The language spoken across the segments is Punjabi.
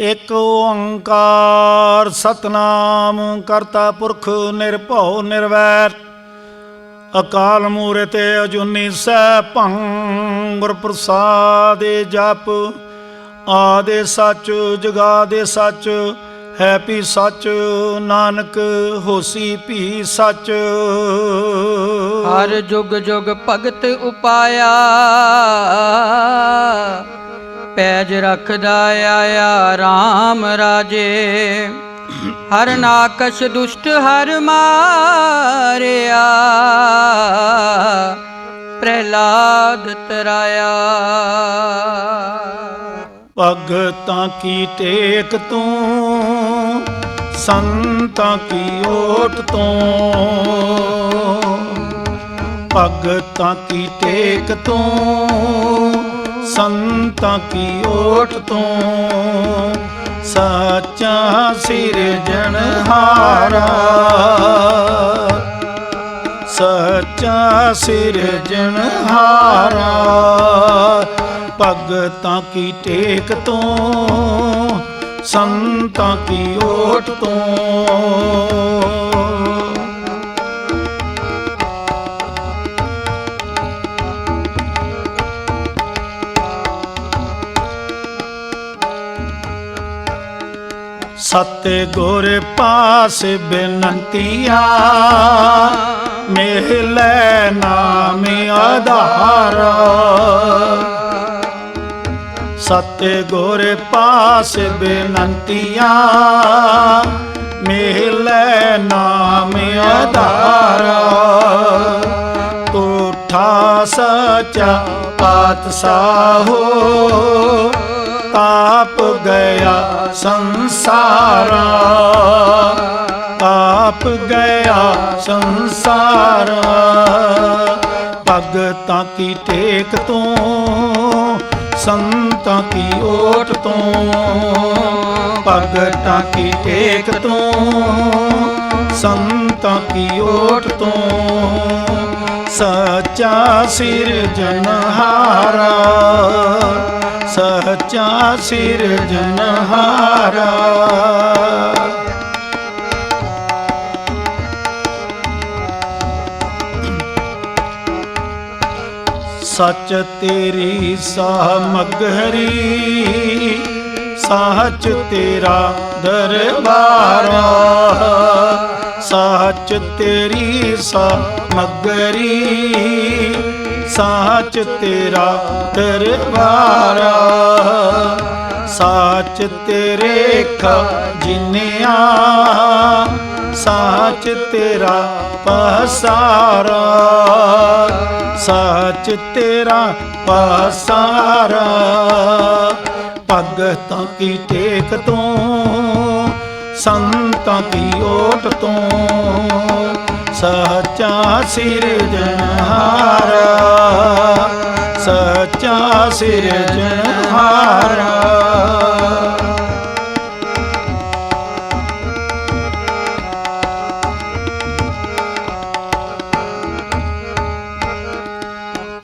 ਇਕ ਓੰਕਾਰ ਸਤਨਾਮ ਕਰਤਾ ਪੁਰਖ ਨਿਰਭਉ ਨਿਰਵੈਰ। ਅਕਾਲ ਮੂਰਤ ਅਜੂਨੀ ਸੈਭੰ ਗੁਰ ਪ੍ਰਸਾਦੇ ਜਪ। ਆਦੇ ਸੱਚ, ਜਗਾ ਦੇ ਸੱਚ, ਹੈ ਵੀ ਸੱਚ, ਨਾਨਕ ਹੋਸੀ ਵੀ ਸੱਚ। ਹਰ ਜੁਗ ਜੁਗ ਭਗਤ ਉਪਾਇਆ। ਪੈਜ ਰੱਖਦਾ ਆਇਆ RAM ਰਾਜੇ। ਹਰ ਨਾਕਸ਼ ਦੁਸ਼ਟ ਹਰ ਮਾਰਿਆ। ਪ੍ਰਹਿਲਾਦ ਤਰਾਇਆ। ਭਗਤਾਂ ਕੀ ਟੇਕ ਤੂੰ, ਸੰਤਾਂ ਕੀ ਓਟ ਤੋਂ? ਭਗਤਾਂ ਕੀ ਟੇਕ ਤੂੰ ਸੰਤਾਂ ਕੀ ਓਟ ਤੋਂ? ਸੱਚਾ ਸਿਰਜਣਹਾਰਾ ਸੱਚਾ ਸਿਰਜਣਹਾਰਾ ਭਗਤਾਂ ਕੀ ਟੇਕ ਤੋਂ? ਸੰਤਾਂ ਕੀ ਓਟ ਤੋਂ? ਸਤ ਗੁਰ ਪਾਸ ਬੇਨੰਤੀਆ ਮਿਲੈ ਨਾਮ ਆਧਾਰ। ਸਤ ਗੁਰ ਪਾਸ ਬੇਨੰਤੀਆ ਮਿਲੈ ਨਾਮ ਆਧਾਰ। ਤੁਠਾ ਸਚਾ ਪਾਤਸ਼ਾਹੋ ਤਾਪ ਗਿਆ ਸੰਸਾਰਾ। ਤਾਪ ਗਿਆ ਸੰਸਾਰਾ। ਭਗਤਾਂ ਕੀ ਟੇਕ ਤੋਂ, ਸੰਤਾਂ ਕੀ ਓਟ ਤੋਂ। ਭਗਤਾਂ ਕੀ ਟੇਕ ਤੋਂ, ਸੰਤਾਂ ਕੀ ਓਟ ਤੋਂ। ਸੱਚਾ ਸਿਰਜਨਹਾਰਾ ਸੱਚਾ ਸਿਰਜਨਹਾਰਾ ਸੱਚ ਤੇਰੀ ਸਾਮਗਰੀ ਸੱਚ ਤੇਰਾ ਦਰਬਾਰਾ। ਸੱਚ ਤੇਰੀ ਸਾਮਗਰੀ ਸੱਚ ਤੇਰਾ ਦਰਬਾਰਾ, ਸੱਚ ਤੇਰੇ ਖਜਿਨਿਆ ਸੱਚ ਤੇਰਾ ਪਸਾਰਾ, ਸੱਚ ਤੇਰਾ ਪਸਾਰਾ। ਭਗਤਾਂ ਕੀ ਟੇਕ ਤੂੰ? ਸੰਤਾਂ ਕੀ ਓਟ ਤੋਂ ਸੱਚਾ ਸਿਰਜਣਹਾਰਾ ਸੱਚਾ ਸਿਰਜਣਹਾਰਾ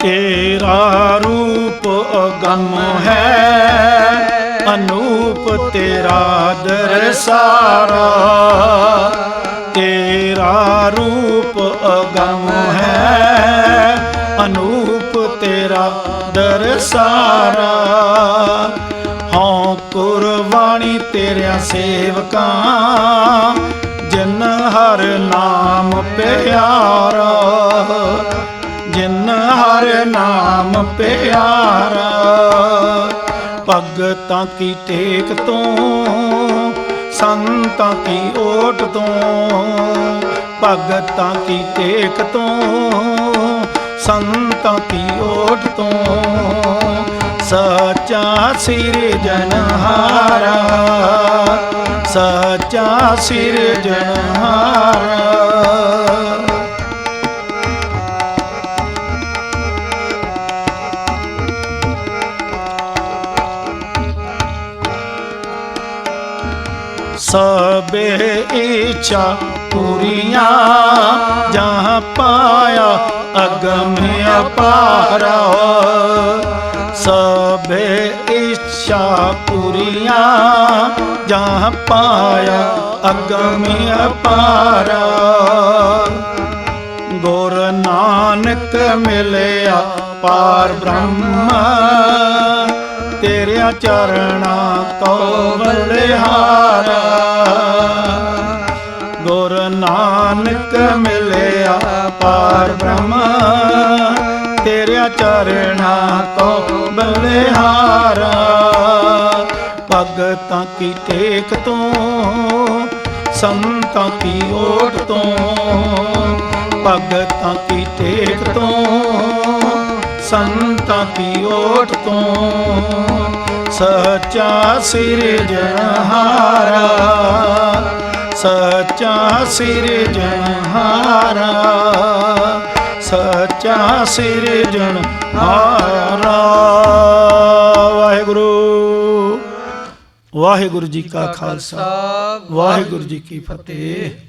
ਤੇਰਾ ਰੂਪ ਅਗੰਮ ਹੈ ਅਨੂਪ ਤੇਰਾ ਦਰਸਾਰਾ ਤੇਰਾ ਰੂਪ ਅਗੰਮ ਹੈ। ਅਨੂਪ ਤੇਰਾ ਦਰਸਾਰਾ ਹਉ ਕੁਰਬਾਨੀ ਤੇਰਿਆਂ ਸੇਵਕਾਂ, ਜਿਨ ਹਰ ਨਾਮ ਪਿਆਰਾ। ਜਿਨ ਹਰ ਨਾਮ ਪਿਆਰਾ। ਭਗਤਾਂ ਕੀ ਟੇਕ ਤੋਂ? ਸੰਤਾਂ ਕੀ ਓਟ ਤੋਂ? ਭਗਤਾਂ ਕੀ ਟੇਕ ਤੋਂ? ਸੰਤਾਂ ਕੀ ਓਟ ਤੋਂ? ਸੱਚਾ ਸਿਰਜਨਹਾਰਾ ਸੱਚਾ ਸਿਰਜਨਹਾਰਾ ਸਬੇ ਇੱਛਾ ਪੂਰੀਆਂ, ਜਹਾਂ ਪਾਇਆ ਅਗਮ ਅਪਾਰਾ। ਸਭੇ ਇੱਛਾ ਪੂਰੀਆਂ ਜਾਂ ਪਾਇਆ ਅਗਮਿ ਅਪਾਰਾ। ਗੁਰ ਨਾਨਕ ਮਿਲਿਆ ਪਾਰ ਬ੍ਰਹਮ। ਤੇਰਿਆਂ ਚਰਣਾ ਕੋ ਬਲਿਹਾਰਾ ਗੁਰ ਨਾਨਕ ਮਿਲਿਆ ਪਾਰ ਬ੍ਰਹਮ। ਤੇਰਿਆਂ ਚਰਣਾ ਕੋ ਬਲਿਹਾਰਾ ਭਗਤਾਂ ਕੀ ਟੇਕ ਤੋਂ, ਸੰਤਾਂ ਕੀ ਓਟ ਤੋਂ, ਭਗਤਾਂ ਕੀ ਟੇਕ ਤੋਂ ਸੰਤਾਂ ਕੀ ਓਟ ਤੋਂ? ਸੱਚਾ ਸਿਰਜਣਹਾਰਾ ਸੱਚਾ ਸਿਰਜਣਹਾਰਾ ਸੱਚਾ ਸਿਰਜਣਹਾਰਾ ਵਾਹਿਗੁਰੂ। ਵਾਹਿਗੁਰੂ ਜੀ ਕਾ ਖਾਲਸਾ। ਵਾਹਿਗੁਰੂ ਜੀ ਕੀ ਫਤਿਹ।